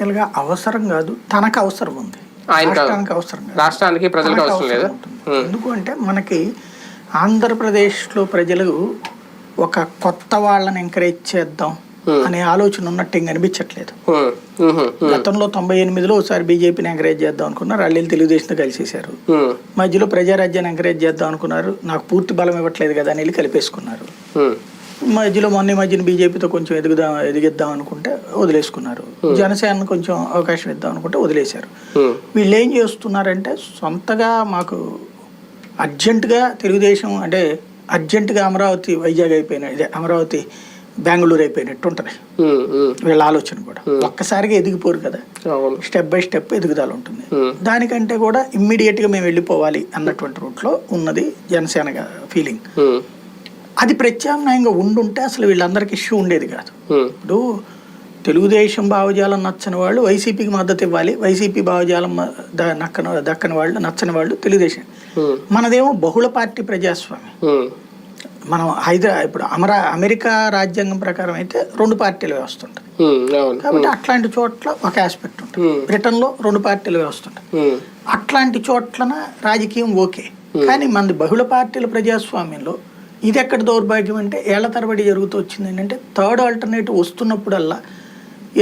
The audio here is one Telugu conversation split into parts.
ప్రాక్టికల్గా అవసరం కాదు తనకు అవసరం ఉంది. రాష్ట్రానికి అవసరం రాష్ట్రానికి ప్రజలకు అవసరం లేదా? ఉంటుంది. ఎందుకు అంటే మనకి ఆంధ్రప్రదేశ్లో ప్రజలు ఒక కొత్త వాళ్ళని ఎంకరేజ్ చేద్దాం అనే ఆలోచన ఉన్నట్టు ఇంక అనిపించట్లేదు. గతంలో తొంభై ఎనిమిదిలో ఒకసారి బీజేపీని ఎంకరేజ్ చేద్దాం అనుకున్నారు. వెళ్ళి తెలుగుదేశంతో కలిసేశారు. మధ్యలో ప్రజారాజ్యాన్ని ఎంకరేజ్ చేద్దాం అనుకున్నారు. నాకు పూర్తి బలం ఇవ్వట్లేదు కదా అని వెళ్ళి కలిపేసుకున్నారు. మధ్యలో మొన్న మధ్యన బీజేపీతో కొంచెం ఎదుగుదాం ఎదిగిద్దాం అనుకుంటే వదిలేసుకున్నారు. జనసేన కొంచెం అవకాశం ఇద్దాం అనుకుంటే వదిలేశారు. వీళ్ళు ఏం చేస్తున్నారంటే సొంతగా మాకు అర్జెంటుగా తెలుగుదేశం అంటే అర్జెంటుగా అమరావతి వైజాగ్ అయిపోయిన ఇదే అమరావతి బెంగళూరు అయిపోయినట్టు ఉంటుంది. వీళ్ళ ఆలోచన కూడా. ఒక్కసారిగా ఎదిగిపోరు కదా. స్టెప్ బై స్టెప్ ఎదుగుదల ఉంటుంది. దానికంటే కూడా ఇమ్మీడియట్గా మేము వెళ్ళిపోవాలి అన్నటువంటి రూట్లో ఉన్నది జనసేన ఫీలింగ్. అది ప్రత్యామ్నాయంగా ఉండుంటే అసలు వీళ్ళందరికీ ఇష్యూ ఉండేది కాదు. ఇప్పుడు తెలుగుదేశం భావజాలం నచ్చని వాళ్ళు వైసీపీకి మద్దతు ఇవ్వాలి వైసీపీ భావజాలం నక్కన దక్కని వాళ్ళు నచ్చని వాళ్ళు తెలుగుదేశం. మనదేమో బహుళ పార్టీ ప్రజాస్వామ్యం. మనం హైదరా ఇప్పుడు అమరా అమెరికా రాజ్యాంగం ప్రకారం అయితే రెండు పార్టీల వ్యవస్థ ఉంటుంది. కాబట్టి అట్లాంటి చోట్ల ఒక ఆస్పెక్ట్ ఉంటుంది. బ్రిటన్లో రెండు పార్టీల వ్యవస్థ ఉంటుంది. అట్లాంటి చోట్లన రాజకీయం ఓకే. కానీ మనది బహుళ పార్టీల ప్రజాస్వామ్యంలో ఇది ఎక్కడ దౌర్భాగ్యం అంటే ఏళ్ళ తరబడి జరుగుతూ వచ్చింది ఏంటంటే థర్డ్ ఆల్టర్నేటివ్ వస్తున్నప్పుడల్లా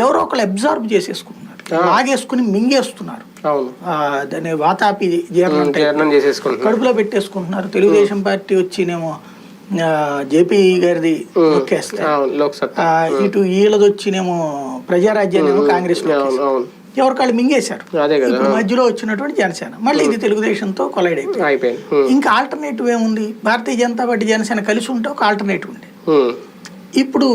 ఎవరో ఒకళ్ళు అబ్జార్బ్ చేసేసుకుంటున్నారు. లాగేసుకుని మింగేస్తున్నారు. దాని వాతాపి జీర్ణం కడుపులో పెట్టేసుకుంటున్నారు. తెలుగుదేశం పార్టీ వచ్చినేమో జేపీ గారిది ఇటు వీళ్ళది వచ్చినేమో ప్రజారాజ్యాన్నేమో కాంగ్రెస్ ఎవరికాళ్ళు మింగేశారు. ఇప్పుడు మధ్యలో వచ్చినటువంటి జనసేన. మళ్ళీ ఇది తెలుగుదేశంతో కొలైడ్ అయిపోయింది. ఇంకా ఆల్టర్నేటివ్ ఏముంది? భారతీయ జనతా పార్టీ జనసేన కలిసి ఉంటే ఒక ఆల్టర్నేటివ్ ఉంది ఇప్పుడు